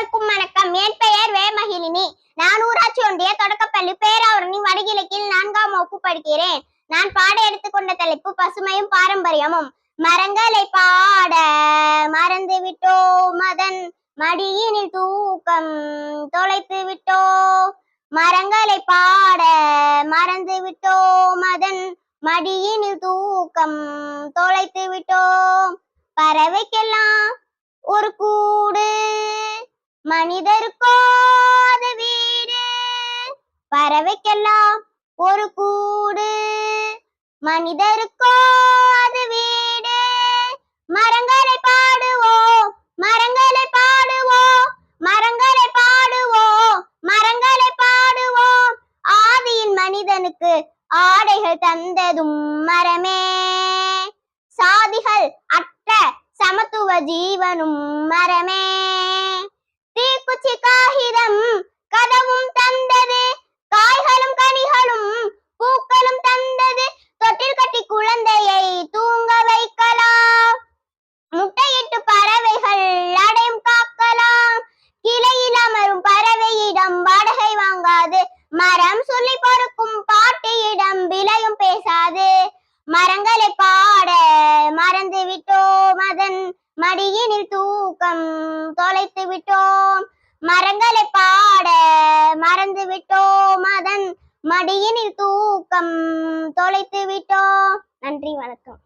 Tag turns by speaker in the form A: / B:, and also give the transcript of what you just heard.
A: அனைவருக்கும் வணக்கம். என் பெயர் வேமகிலினி நான் ஊராட்சி ஒன்றிய தொடக்கப்பள்ளி பேராவரணி வடகிழக்கில் நான்காம் வகுப்பு படிக்கிறேன். நான் பாட எடுத்துக்கொண்ட தலைப்பு பசுமையும் பாரம்பரியமும். மரங்களை பாட மறந்து விட்டோ மதன் மடியினில் தூக்கம் தொலைத்து விட்டோ மரங்களை பாட மறந்து விட்டோ மதன் மடியினில் தூக்கம் தொலைத்து விட்டோம் பறவைக்கெல்லாம் ஒரு கூடு. மனிதருக்கோ அது வீடு. பறவைக்கெல்லாம் ஒரு கூடு. மனிதருக்கோ அது வீடு. மரங்களை பாடுவோம் மரங்களை பாடுவோம் மரங்களை பாடுவோம் மரங்களை பாடுவோம் ஆதியின் மனிதனுக்கு ஆடைகள் தந்ததும் மரமே. சாதிகள் அற்ற சமத்துவ ஜீவனும் மரமே. மரம் சொல்லி பொறுக்கும் பாட்டியிடம் விலையும் பேசாது. மரங்களை பாட மறந்து விட்டோம். அதன் மடியினில் தூக்கம் தொலைத்து விட்டோம். மரங்களை பாட மறந்து விட்டோம். அதன் மடியினில் தூக்கம் தொலைத்து விட்டோம். நன்றி வணக்கம்.